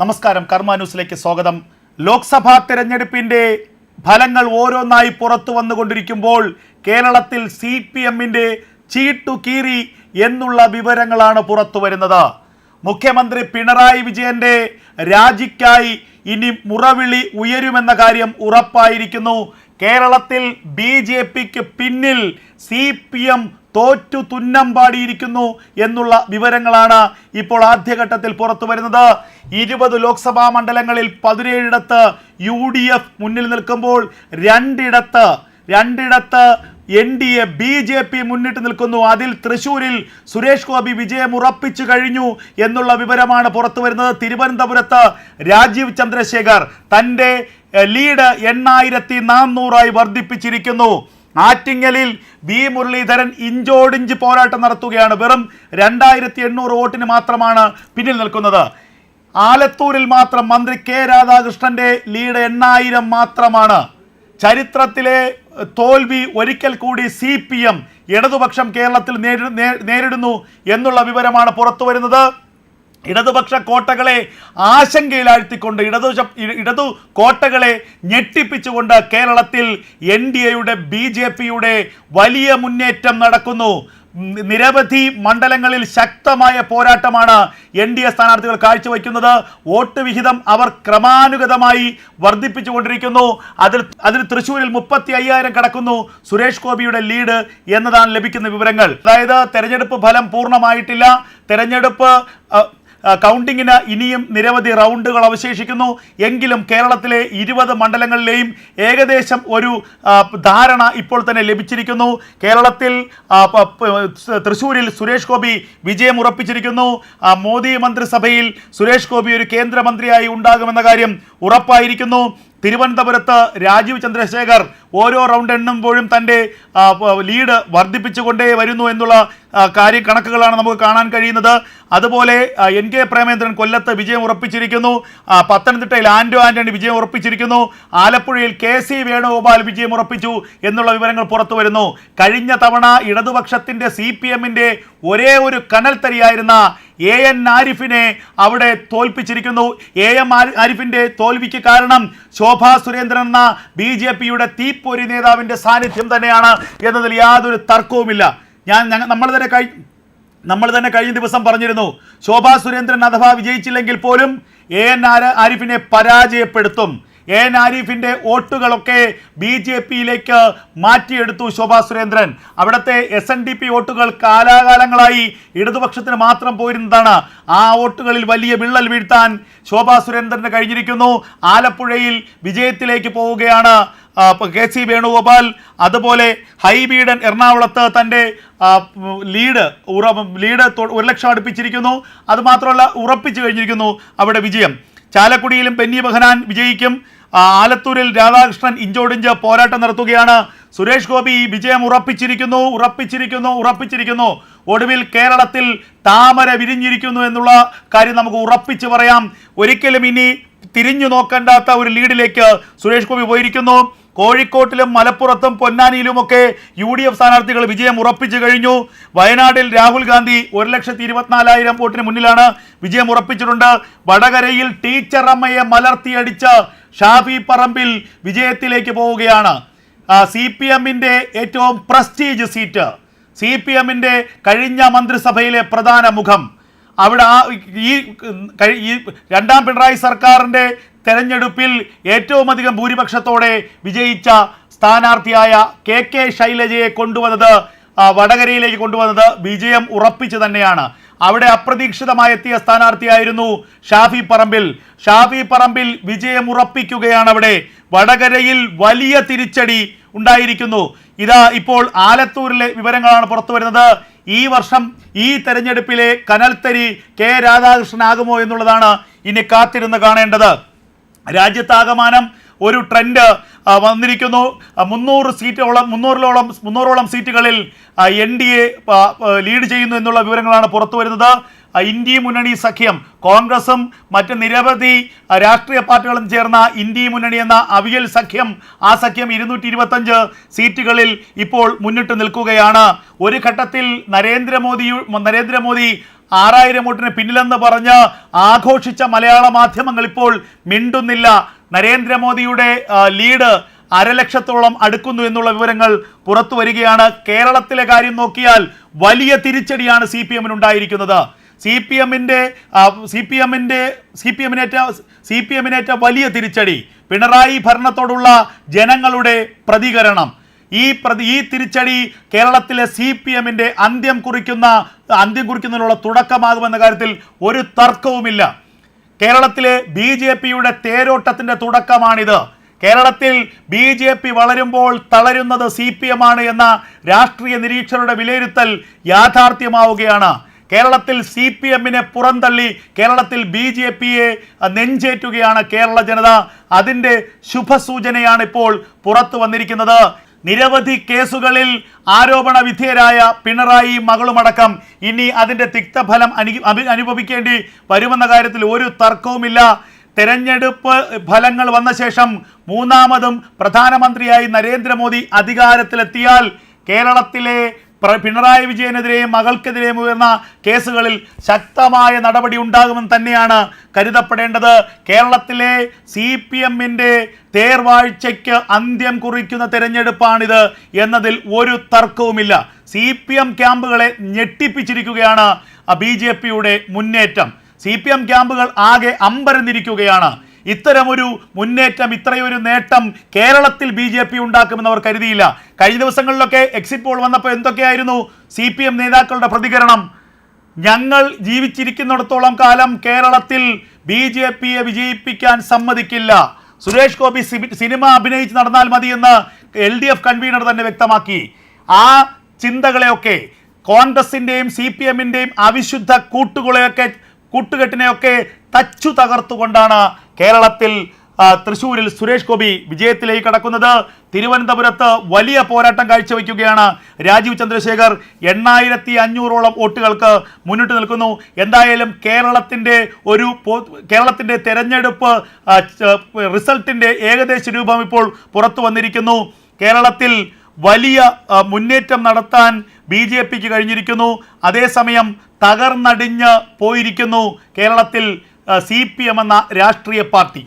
നമസ്കാരം. കർമ്മ ന്യൂസിലേക്ക് സ്വാഗതം. ലോക്സഭാ തെരഞ്ഞെടുപ്പിന്റെ ഫലങ്ങൾ ഓരോന്നായി പുറത്തു വന്നുകൊണ്ടിരിക്കുമ്പോൾ കേരളത്തിൽ സി പി എമ്മിന്റെ ചീട്ടു കീറി എന്നുള്ള വിവരങ്ങളാണ് പുറത്തു വരുന്നത്. മുഖ്യമന്ത്രി പിണറായി വിജയന്റെ രാജിക്കായി ഇനി മുറവിളി ഉയരുമെന്ന കാര്യം ഉറപ്പായിരിക്കുന്നു. കേരളത്തിൽ ബി ജെ പിക്ക് പിന്നിൽ സി പി എം തോറ്റു തുന്നം പാടിയിരിക്കുന്നു എന്നുള്ള വിവരങ്ങളാണ് ഇപ്പോൾ ആദ്യഘട്ടത്തിൽ പുറത്തു വരുന്നത്. ഇരുപത് ലോക്സഭാ മണ്ഡലങ്ങളിൽ പതിനേഴിടത്ത് യു ഡി എഫ് മുന്നിൽ നിൽക്കുമ്പോൾ രണ്ടിടത്ത് രണ്ടിടത്ത് N D A B J P മുന്നിട്ട് നിൽക്കുന്നു. അതിൽ തൃശൂരിൽ സുരേഷ് ഗോപി വിജയം ഉറപ്പിച്ചു കഴിഞ്ഞു എന്നുള്ള വിവരമാണ് പുറത്തു വരുന്നത്. തിരുവനന്തപുരത്ത് രാജീവ് ചന്ദ്രശേഖർ തന്റെ ലീഡ് എണ്ണായിരത്തി നാന്നൂറായി വർദ്ധിപ്പിച്ചിരിക്കുന്നു. ആറ്റിങ്ങലിൽ ബി മുരളീധരൻ ഇഞ്ചോടിഞ്ച് പോരാട്ടം നടത്തുകയാണ്. വെറും രണ്ടായിരത്തി എണ്ണൂറ് വോട്ടിന് മാത്രമാണ് പിന്നിൽ നിൽക്കുന്നത്. ആലത്തൂരിൽ മാത്രം മന്ത്രി കെ രാധാകൃഷ്ണന്റെ ലീഡ് എണ്ണായിരം മാത്രമാണ്. ചരിത്രത്തിലെ തോൽവി ഒരിക്കൽ കൂടി സി പി എം ഇടതുപക്ഷം കേരളത്തിൽ നേരിടുന്നു എന്നുള്ള വിവരമാണ് പുറത്തു വരുന്നത് ഇടതുപക്ഷ കോട്ടകളെ ആശങ്കയിലാഴ്ത്തിക്കൊണ്ട് ഇടതു ഇടതു കോട്ടകളെ ഞെട്ടിപ്പിച്ചുകൊണ്ട് കേരളത്തിൽ എൻ ഡി എയുടെ ബി ജെ പിയുടെ വലിയ മുന്നേറ്റം നടക്കുന്നു. നിരവധി മണ്ഡലങ്ങളിൽ ശക്തമായ പോരാട്ടമാണ് എൻ ഡി എ സ്ഥാനാർത്ഥികൾ കാഴ്ചവെക്കുന്നത്. വോട്ട് വിഹിതം അവർ ക്രമാനുഗതമായി വർദ്ധിപ്പിച്ചുകൊണ്ടിരിക്കുന്നു. അതിൽ അതിൽ തൃശ്ശൂരിൽ മുപ്പത്തി അയ്യായിരം കടക്കുന്നു. സുരേഷ് ഗോപിയുടെ ലീഡ് എന്നതാണ് ലഭിക്കുന്ന വിവരങ്ങൾ. അതായത് തെരഞ്ഞെടുപ്പ് ഫലം പൂർണമായിട്ടില്ല. തെരഞ്ഞെടുപ്പ് കൗണ്ടിങ്ങിന് ഇനിയും നിരവധി റൗണ്ടുകൾ അവശേഷിക്കുന്നു. എങ്കിലും കേരളത്തിലെ ഇരുപത് മണ്ഡലങ്ങളിലെയും ഏകദേശം ഒരു ധാരണ ഇപ്പോൾ തന്നെ ലഭിച്ചിരിക്കുന്നു. കേരളത്തിൽ തൃശ്ശൂരിൽ സുരേഷ് ഗോപി വിജയം ഉറപ്പിച്ചിരിക്കുന്നു. മോദി മന്ത്രിസഭയിൽ സുരേഷ് ഗോപി ഒരു കേന്ദ്രമന്ത്രിയായി ഉണ്ടാകുമെന്ന കാര്യം ഉറപ്പായിരിക്കുന്നു. തിരുവനന്തപുരത്ത് രാജീവ് ചന്ദ്രശേഖർ ഓരോ റൗണ്ട് എണ്ണുമ്പോഴും തന്റെ ലീഡ് വർദ്ധിപ്പിച്ചുകൊണ്ടേ വരുന്നു എന്നുള്ള കാര്യ കണക്കുകളാണ് നമുക്ക് കാണാൻ കഴിയുന്നത്. അതുപോലെ എൻ കെ പ്രേമേന്ദ്രൻ കൊല്ലത്ത് വിജയം ഉറപ്പിച്ചിരിക്കുന്നു. പത്തനംതിട്ടയിൽ ആൻഡോ ആന്റണി വിജയം ഉറപ്പിച്ചിരിക്കുന്നു. ആലപ്പുഴയിൽ കെ സി വേണുഗോപാൽ വിജയം ഉറപ്പിച്ചു എന്നുള്ള വിവരങ്ങൾ പുറത്തു വരുന്നു. കഴിഞ്ഞ തവണ ഇടതുപക്ഷത്തിന്റെ സി പി എമ്മിന്റെ ഒരേ ഒരു കനൽ തരിയായിരുന്ന എ എൻ ആരിഫിനെ അവിടെ തോൽപ്പിച്ചിരിക്കുന്നു. എ എം ആരിഫിന്റെ തോൽവിക്ക് കാരണം ശോഭാ സുരേന്ദ്രൻ എന്ന ബി ജെ പിയുടെ തീപ്പൊരി നേതാവിന്റെ സാന്നിധ്യം തന്നെയാണ് എന്നതിൽ യാതൊരു തർക്കവുമില്ല. ഞാൻ നമ്മൾ തന്നെ കഴി നമ്മൾ തന്നെ കഴിഞ്ഞ ദിവസം പറഞ്ഞിരുന്നു ശോഭാ സുരേന്ദ്രൻ അഥവാ വിജയിച്ചില്ലെങ്കിൽ പോലും എ എൻ ആരിഫിനെ പരാജയപ്പെടുത്തും. എ ആരിഫിന്റെ വോട്ടുകളൊക്കെ ബി ജെ പിയിലേക്ക് മാറ്റിയെടുത്തു ശോഭാ സുരേന്ദ്രൻ. അവിടുത്തെ എസ് എൻ ഡി പി വോട്ടുകൾ കാലാകാലങ്ങളായി ഇടതുപക്ഷത്തിന് മാത്രം പോയിരുന്നതാണ് ആ വോട്ടുകളിൽ വലിയ വിള്ളൽ വീഴ്ത്താൻ ശോഭാ സുരേന്ദ്രന് കഴിഞ്ഞിരിക്കുന്നു. ആലപ്പുഴയിൽ വിജയത്തിലേക്ക് പോവുകയാണ് കെ സി വേണുഗോപാൽ. അതുപോലെ ഹൈബീഡൻ എറണാകുളത്ത് തന്റെ ലീഡ് ഉറ ലീഡ് ഒരു ലക്ഷം അടുപ്പിച്ചിരിക്കുന്നു. അതുമാത്രമല്ല ഉറപ്പിച്ചു കഴിഞ്ഞിരിക്കുന്നു അവിടെ വിജയം. ചാലക്കുടിയിലും ബെന്നി ബഹനാൻ വിജയിക്കും. ആലത്തൂരിൽ രാധാകൃഷ്ണൻ ഇഞ്ചോടിഞ്ച് പോരാട്ടം നടത്തുകയാണ്. സുരേഷ് ഗോപി വിജയം ഉറപ്പിച്ചിരിക്കുന്നു ഉറപ്പിച്ചിരിക്കുന്നു ഉറപ്പിച്ചിരിക്കുന്നു. ഒടുവിൽ കേരളത്തിൽ താമര വിരിഞ്ഞിരിക്കുന്നു എന്നുള്ള കാര്യം നമുക്ക് ഉറപ്പിച്ച് പറയാം. ഒരിക്കലും ഇനി തിരിഞ്ഞു നോക്കേണ്ടാത്ത ഒരു ലീഡിലേക്ക് സുരേഷ് ഗോപി പോയിരിക്കുന്നു. കോഴിക്കോട്ടിലും മലപ്പുറത്തും പൊന്നാനിയിലുമൊക്കെ യു ഡി എഫ് സ്ഥാനാർത്ഥികൾ വിജയം ഉറപ്പിച്ചു കഴിഞ്ഞു. വയനാട്ടിൽ രാഹുൽ ഗാന്ധി ഒരു ലക്ഷത്തി ഇരുപത്തിനാലായിരം വോട്ടിന് മുന്നിലാണ് വിജയം ഉറപ്പിച്ചിട്ടുണ്ട്. വടകരയിൽ ടീച്ചറമ്മയെ മലർത്തിയടിച്ച് ഷാഫി പറമ്പിൽ വിജയത്തിലേക്ക് പോവുകയാണ്. സി പി എമ്മിന്റെ ഏറ്റവും പ്രസ്റ്റീജ് സീറ്റ്. സി പി എമ്മിന്റെ കഴിഞ്ഞ മന്ത്രിസഭയിലെ പ്രധാന മുഖം. അവിടെ ആ ഈ രണ്ടാം പിണറായി സർക്കാരിന്റെ തെരഞ്ഞെടുപ്പിൽ ഏറ്റവും അധികം ഭൂരിപക്ഷത്തോടെ വിജയിച്ച സ്ഥാനാർത്ഥിയായ കെ കെ ശൈലജയെ കൊണ്ടുവന്നത് വടകരയിലേക്ക് കൊണ്ടുവന്നത് വിജയം ഉറപ്പിച്ചു തന്നെയാണ്. അവിടെ അപ്രതീക്ഷിതമായി എത്തിയ സ്ഥാനാർത്ഥിയായിരുന്നു ഷാഫി പറമ്പിൽ. ഷാഫി പറമ്പിൽ വിജയം ഉറപ്പിക്കുകയാണ് അവിടെ. വടകരയിൽ വലിയ തിരിച്ചടി ഉണ്ടായിരിക്കുന്നു. ഇതാ ഇപ്പോൾ ആലത്തൂരിലെ വിവരങ്ങളാണ് പുറത്തു വരുന്നത്. ഈ വർഷം ഈ തെരഞ്ഞെടുപ്പിലെ കനൽത്തരി കെ രാധാകൃഷ്ണനാകുമോ എന്നുള്ളതാണ് ഇനി കാത്തിരുന്ന് കാണേണ്ടത്. രാജ്യത്താകമാനം ഒരു ട്രെൻഡ് വന്നിരിക്കുന്നു. മുന്നൂറ് സീറ്റോളം മുന്നൂറിലോളം മുന്നൂറോളം സീറ്റുകളിൽ എൻ ഡി എ ലീഡ് ചെയ്യുന്നു എന്നുള്ള വിവരങ്ങളാണ് പുറത്തു വരുന്നത്. ഇന്ത്യ മുന്നണി സഖ്യം കോൺഗ്രസും മറ്റ് നിരവധി രാഷ്ട്രീയ പാർട്ടികളും ചേർന്ന ഇന്ത്യ മുന്നണി എന്ന അവിയൽ സഖ്യം ആ സഖ്യം ഇരുന്നൂറ്റി ഇരുപത്തഞ്ച് സീറ്റുകളിൽ ഇപ്പോൾ മുന്നിട്ട് നിൽക്കുകയാണ്. ഒരു ഘട്ടത്തിൽ നരേന്ദ്രമോദി നരേന്ദ്രമോദി ആറായിരം വോട്ടിന് പിന്നിലെന്ന് പറഞ്ഞ് ആഘോഷിച്ച മലയാള മാധ്യമങ്ങൾ ഇപ്പോൾ മിണ്ടുന്നില്ല. നരേന്ദ്രമോദിയുടെ ലീഡ് അരലക്ഷത്തോളം അടുക്കുന്നു എന്നുള്ള വിവരങ്ങൾ പുറത്തു വരികയാണ്. കേരളത്തിലെ കാര്യം നോക്കിയാൽ വലിയ തിരിച്ചടിയാണ് സി പി എമ്മിനുണ്ടായിരിക്കുന്നത് സി പി എമ്മിന്റെ സി പി എമ്മിന്റെ സി പി എമ്മിനേറ്റ സി പി എമ്മിനേറ്റ വലിയ തിരിച്ചടി. പിണറായി ഭരണത്തോടുള്ള ജനങ്ങളുടെ പ്രതികരണം. ഈ പ്രതി ഈ തിരിച്ചടി കേരളത്തിലെ സി പി എമ്മിന്റെ അന്ത്യം കുറിക്കുന്ന അന്ത്യം കുറിക്കുന്നതിനുള്ള തുടക്കമാകുമെന്ന കാര്യത്തിൽ ഒരു തർക്കവുമില്ല. കേരളത്തിലെ ബി ജെ പിയുടെ തേരോട്ടത്തിന്റെ തുടക്കമാണിത്. കേരളത്തിൽ ബി ജെ പി വളരുമ്പോൾ തളരുന്നത് സി പി എം ആണ് എന്ന രാഷ്ട്രീയ നിരീക്ഷകരുടെ വിലയിരുത്തൽ യാഥാർത്ഥ്യമാവുകയാണ്. കേരളത്തിൽ സി പി എമ്മിനെ പുറന്തള്ളി കേരളത്തിൽ ബി ജെ പിയെ നെഞ്ചേറ്റുകയാണ് കേരള ജനത. അതിന്റെ ശുഭസൂചനയാണ് ഇപ്പോൾ പുറത്തു വന്നിരിക്കുന്നത്. നിരവധി കേസുകളിൽ ആരോപണ വിധേയരായ പിണറായി മകളുമടക്കം ഇനി അതിന്റെ തിക്തഫലം അനു അനുഭവിക്കേണ്ടി വരുമെന്ന കാര്യത്തിൽ ഒരു തർക്കവുമില്ല. തെരഞ്ഞെടുപ്പ് ഫലങ്ങൾ വന്ന ശേഷം മൂന്നാമതും പ്രധാനമന്ത്രിയായി നരേന്ദ്രമോദി അധികാരത്തിലെത്തിയാൽ കേരളത്തിലെ പിണറായി വിജയനെതിരെയും മകൾക്കെതിരെയും ഉയർന്ന കേസുകളിൽ ശക്തമായ നടപടി ഉണ്ടാകുമെന്ന് തന്നെയാണ് കരുതപ്പെടേണ്ടത്. കേരളത്തിലെ സി പി എമ്മിന്റെ തേർവാഴ്ചയ്ക്ക് അന്ത്യം കുറിക്കുന്ന തെരഞ്ഞെടുപ്പാണിത് എന്നതിൽ ഒരു തർക്കവുമില്ല. സി പി എം ക്യാമ്പുകളെ ഞെട്ടിപ്പിച്ചിരിക്കുകയാണ് ബി ജെ പിയുടെ മുന്നേറ്റം. സി പി എം ക്യാമ്പുകൾ ആകെ അമ്പരന്നിരിക്കുകയാണ്. ഇത്തരമൊരു മുന്നേറ്റം ഇത്രയൊരു നേട്ടം കേരളത്തിൽ ബി ജെ പി ഉണ്ടാക്കുമെന്ന് അവർ കരുതിയില്ല. കഴിഞ്ഞ ദിവസങ്ങളിലൊക്കെ എക്സിറ്റ് പോൾ വന്നപ്പോൾ എന്തൊക്കെയായിരുന്നു സി പി എം നേതാക്കളുടെ പ്രതികരണം? ഞങ്ങൾ ജീവിച്ചിരിക്കുന്നിടത്തോളം കാലം കേരളത്തിൽ ബി ജെ പിയെ വിജയിപ്പിക്കാൻ സമ്മതിക്കില്ല. സുരേഷ് ഗോപി സിനിമ അഭിനയിച്ച് നടന്നാൽ മതിയെന്ന് എൽ ഡി എഫ് കൺവീനർ തന്നെ വ്യക്തമാക്കി. ആ ചിന്തകളെയൊക്കെ കോൺഗ്രസിന്റെയും സി പി എമ്മിന്റെയും അവിശുദ്ധ കൂട്ടുകളെയൊക്കെ കൂട്ടുകെട്ടിനെയൊക്കെ തച്ചു തകർത്തുകൊണ്ടാണ് കേരളത്തിൽ തൃശൂരിൽ സുരേഷ് ഗോപി വിജയത്തിലേക്ക് കടക്കുന്നത്. തിരുവനന്തപുരത്ത് വലിയ പോരാട്ടം കാഴ്ചവെക്കുകയാണ് രാജീവ് ചന്ദ്രശേഖർ. എണ്ണായിരത്തി അഞ്ഞൂറോളം വോട്ടുകൾക്ക് മുന്നിട്ട് നിൽക്കുന്നു. എന്തായാലും കേരളത്തിന്റെ ഒരു കേരളത്തിന്റെ തെരഞ്ഞെടുപ്പ് റിസൾട്ടിന്റെ ഏകദേശ രൂപം ഇപ്പോൾ പുറത്തു വന്നിരിക്കുന്നു. കേരളത്തിൽ വലിയ മുന്നേറ്റം നടത്താൻ ബി ജെ പിക്ക് കഴിഞ്ഞിരിക്കുന്നു. അതേസമയം തകർന്നടിഞ്ഞ് പോയിരിക്കുന്നു കേരളത്തിൽ സി പി എം എന്ന രാഷ്ട്രീയ പാർട്ടി.